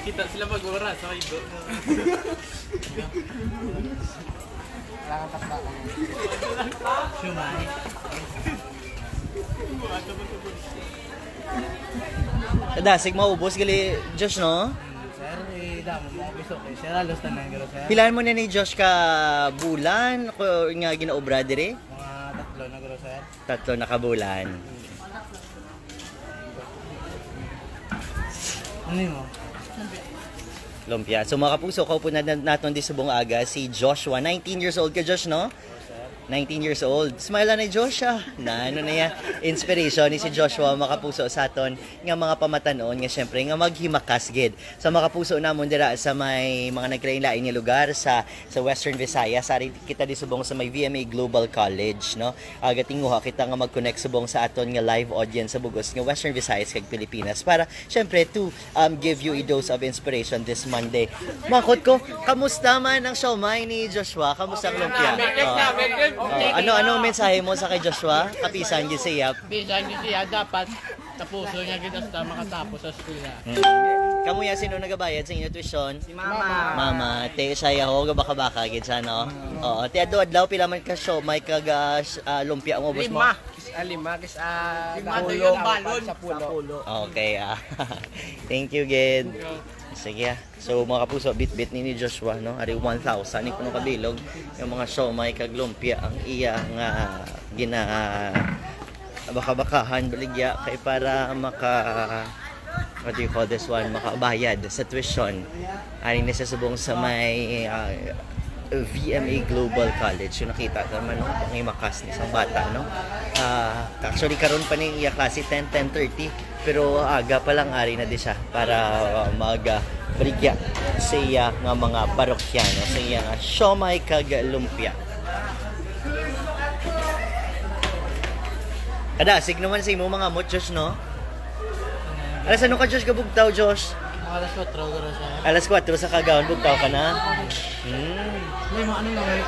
Kita sila mag-ura sa ido. Wala kang takla. Shumai. Dasig maubos gali Josh no? Sir, eh, damo mo gusto kay Sir Alos tanan garo sir. Pilaan mo na ni Josh ka bulan ko nga ginaobra dire? Mga tatlo na garo sir. Tatlo na ka bulan. Ano mo? Lumpia. So mga kapuso, kaupo na natin di subong aga si Joshua. 19 years old ka Josh, no? 19 years old. Smile na ni Joshua. Na ano na yan. Inspiration ni si Joshua makapuso sa aton nga mga pamatanon nga syempre nga maghimakas gid. Sa mga kapuso namon dira sa may mga naglain-lain nga lugar sa sa Western Visayas. Sari kita di subong sa may VMA Global College, no? Aga tinguha kita nga mag-connect subong sa aton nga live audience sa bugos nga Western Visayas kag Pilipinas para syempre to um, give you a dose of inspiration this Monday. Makot ko, kamusta man ang siomay ni Joshua? Kamusta ang lumpia? Oh. Oh, ano ano ang mensahe mo sa kay Joshua? Kapisan gyud siya. Bisan niya siya dapat tapuso niya kita sa makatapos sa school niya. Kamu ya sino nagabayad sa inyo tuition? Si Mama. Mama, te saya ho baka baka gid sa no. Oo, te adlaw adlaw pila man ka show may kag ah, sh- ah, lumpia mo boss mo. Lima. Kis ah, lima, kis ah, Lima balon. Sa pulo. Okay ah. Thank you gid. Sige ah. So mga kapuso, bit-bit ni ni Joshua no. Ari 1,000 ni kuno kabilog yung mga show may kag lumpia ang iya nga gina baka-bakahan baligya kay para maka what do you call this one? Makabayad sa tuition. Ani na sa subong sa may ah, VMA Global College. Yung nakita naman no? Ang imakas ni isang bata no? Ah, actually karon pa ni iya klase 10 10:30 pero aga pa lang ari na di siya para uh, mag ah, baligya sa iya nga mga parokyano sa iya nga siomay kag lumpia Kadasig naman sa imo mga mo, Josh, no? Alas ano ka, Josh, kabugtaw, Josh? Alas 4 garo sir. Alas 4 sa kagawan, bugtaw ka na? Hmm. May mga ano lang eh.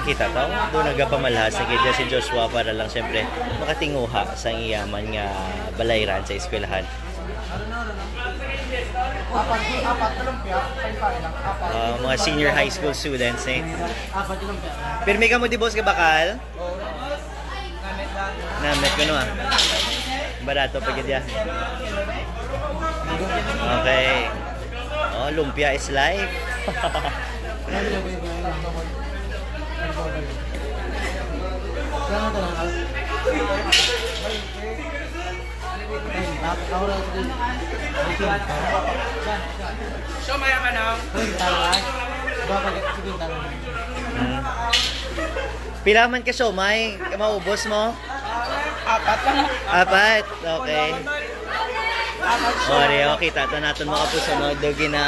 Nakita tao, doon nagapamalhas na kaya si Joshua para lang siyempre makatinguha sa iyaman nga balayran sa eskwelahan. Ah, mga senior high school students eh. Pirmi ka mo di boss ka bakal? Namit ko no ah. Barato pa gid ya. Okay. Oh, lumpia is life. So maya ka na. Hmm. Pila man ka siomay? Maubos mo? Apat lang. Apat. Okay. Sorry, okay, tata natin mga puso, no? Do gina,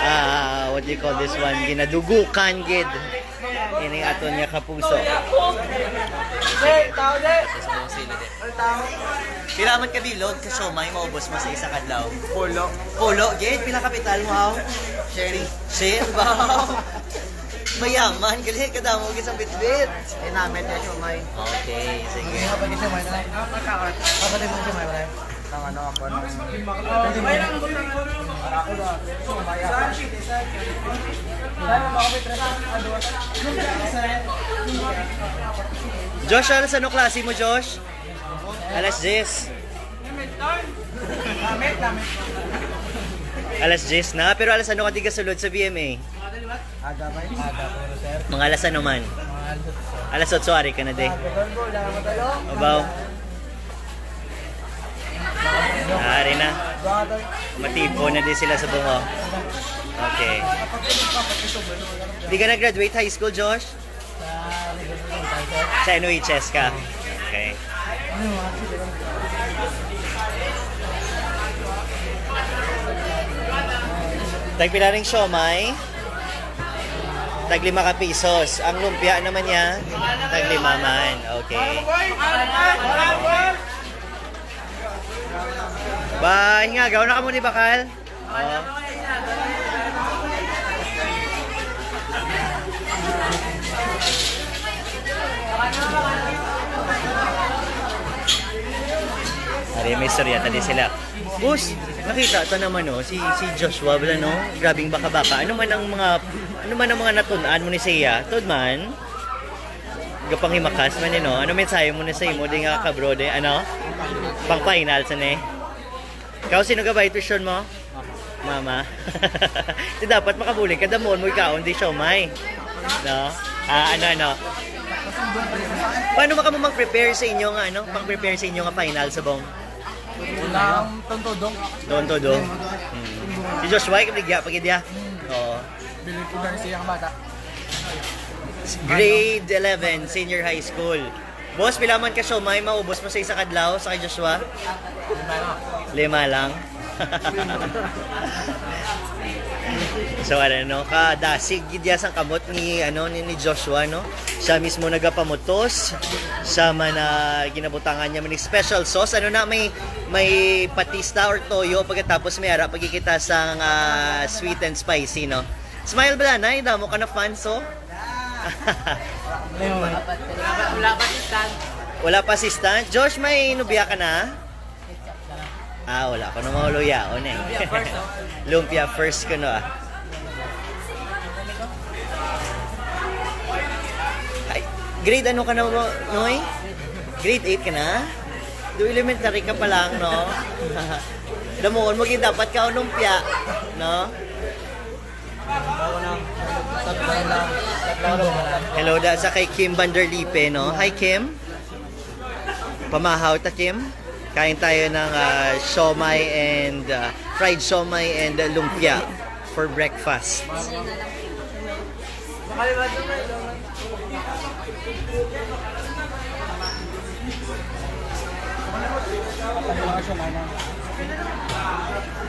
ah, what do you call this one? Ginadugukan, gid. Ini aton niya kapuso. Pila man kabilog, ka siomay, maubos mo sa isa kadlaw. Pulo. Pulo, gid, pila kapital mo, haw? Sherry. Shit, ba? Mayaman, gali ka daw mo isang bitbit. Eh, namit yung sumay. Okay, sige. Kapag yung sumay na lang. Kapag yung sumay na Nang ano ako nang... Sumay lang. Para na. Ako. Josh, alas ano klase mo, Josh? Alas 10. Namit, namit. Alas 10 na, pero alas ano ka di ka sulod sa BMA? Aga ba? Aga po, sir. Mga alas ano man? Alas sir. Alas 8 ari ka na matalo. Abaw. Ari na. Matipo na din sila sa bungo. Okay. Di ka na-graduate high school, Josh? Sa NUHS ka? Okay. Tagpila ring siomay. Tag lima ka pesos. Ang lumpia naman niya, tag lima man. Okay. Ba, nga, gawin na ka muna ni Bakal. Oh. Ari, may istorya tadi sila. Bus, nakita ito naman no, si si Joshua wala no, grabing baka-baka. Ano man ang mga ano man ang mga natunan mo ni Seiya? Tod man. Gapang himakas man no. Ano mensahe mo na sa imo di nga ka bro de ano? Pang final sa ne. Ikaw sino ka ba tuition mo? Mama. Di dapat makabuli kada mo mo ikaon di siya may. No? Ah, ano ano. Paano ba ka mo mag-prepare sa inyo nga ano? Pang-prepare sa inyo nga final sa bong? Unang tuntudong. Doon to do. Hmm. Si Joshua, kapigya, pagidya. Oo. Bili ko na siya ang bata. Grade 11, senior high school. Boss, pila man ka siya, may maubos mo sa isa kadlaw sa kay Joshua? Lima lang. so ano no, kadasig gidya sang kamot ni ano ni, ni Joshua no. Siya mismo nagapamutos. Siya man na ginabutangan niya man special sauce. Ano na may may patista or toyo pagkatapos may ara pagkikita sang ah, sweet and spicy no. Smile ba na? Damo ka na fan so? Wala pa si Stan. Wala pa si Stan. Josh, may nubya ka na? Ah, wala ko na mahuluya. O na eh. Lumpia first ko no ah. Ay, grade ano ka na Noy? Grade 8 ka na? Do elementary ka pa lang, no? Damuon mo gid dapat ka lumpia, no? Ako nang tatlo lang. Tatlo lang. Hello da sa kay Kim Vanderlipe, no? Hi Kim. Pamahaw ta Kim. Kain tayo ng ah, siomay and ah, fried siomay and ah, lumpia for breakfast. Man.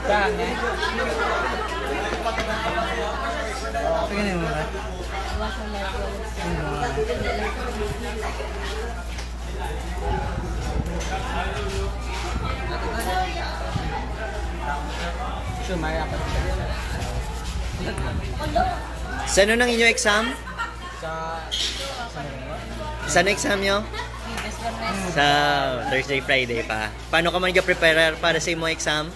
Saan eh? Sige na mo. Sumaya ka. Sa ano nang inyo exam? Sa... Saan exam nyo? Sa Thursday, Friday pa. Paano ka man prepare para sa imo exam?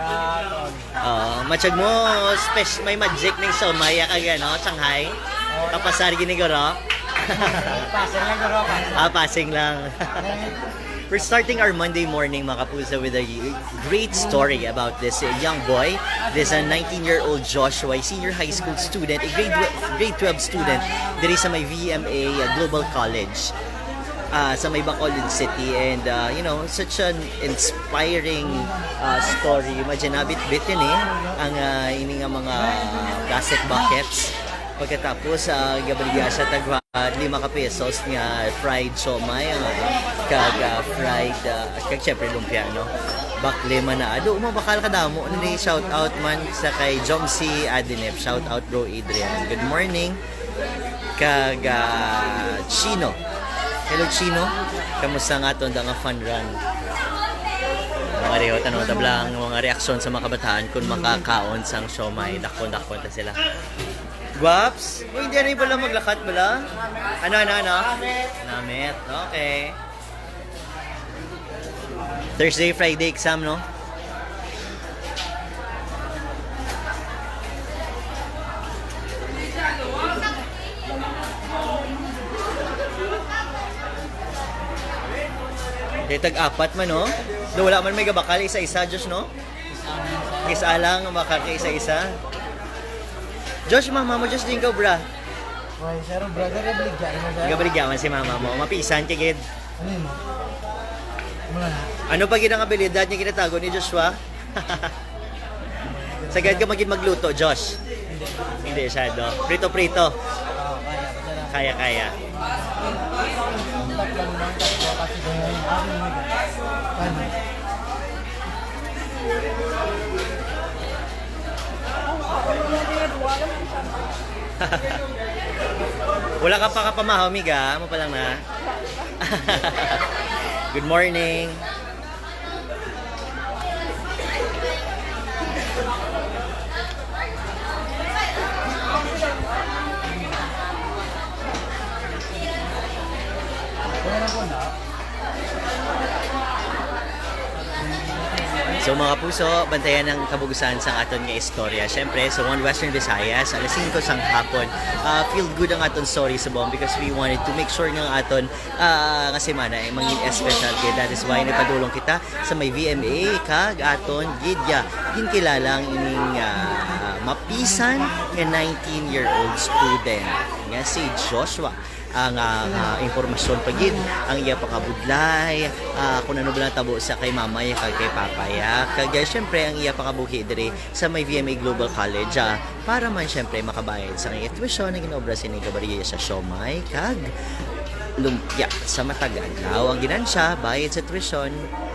Gaton. Oo, matsyag mo, special, may magic ng siomay ka gano, Shanghai. Kapasar giniguro. Pasok lang garo ka. ah, passing lang. We're starting our Monday morning, mga kapuso, with a great story about this uh, young boy. This uh, 19-year-old Joshua, a senior high school student, a grade, grade 12 student, diri sa may VMA uh, Global College uh, sa may Bacolod City. And, uh, you know, such an inspiring uh, story. Imagine, nabit-bit yun eh, ang uh, ini nga mga plastic buckets. Pagkatapos, uh, gabaligya siya tagwa uh, lima ka pesos nga fried siomay ang kag uh, fried uh, kag syempre lumpia no? Bak lima na. Ado mo bakal ka damo. Ano ni shout out man sa kay Jomsi Adinep. Shout out bro Adrian. Good morning. Kag uh, Chino hello Chino kamusta nga aton nga fun run mga reho tanong tablang mga reaksyon sa mga kabataan kung makakaon sang siomay dakon dakon ta sila Guaps? Uy, hindi rin pala maglakad pala. Ano, ano, ano? Namit. Okay. Thursday, Friday exam, no? Okay, tag-apat man, no? Do, wala man may gabakal, isa-isa, Diyos, no? Isa lang, makaka isa-isa. Josh, mama mo, Josh din ka, bra. Why, sir, brother, ibigyan mo sir. Gabaligyaman si mama mo. Mapisan kigid. Ano yun. Ano pa gid ang abilidad niya kinatago ni Joshua? Sagad ka maging magluto, Josh. Hindi. Hindi siya, do. Prito-prito. Kaya. Kaya-kaya. Wala ka pa kapamahaw, miga. Mo pa lang na. Good morning. So mga puso, bantayan ng kabugusan sa aton nga istorya. Siyempre, sa One Western Visayas, alas 5 sang hapon, ah, feel good ang aton story sa buong because we wanted to make sure nga aton ah, nga semana ay mangin special kaya that is why napadulong kita sa may VMA kag aton gidya. Ginkilalang ining ah, mapisan nga 19-year-old student nga si Joshua ang ah, ah, impormasyon pagid ang iya pakabudlay ah, kung ano ba tabo sa kay mamay kag kay papaya kag ah, syempre ang iya pakabuhi diri sa may VMA Global College ah, para man syempre makabayad sa iya tuition na ginobra sini kabariya sa Siomay kag lumpia sa matagal. Now, ang ginansya, bayad sa tuition,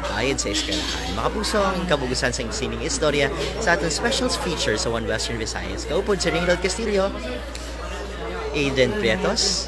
bayad sa eskwelahan. Mga puso, ang kabugusan sa sining istorya sa ating special feature sa One Western Visayas. Kaupod si Ringgold Castillo, Aiden Prietos,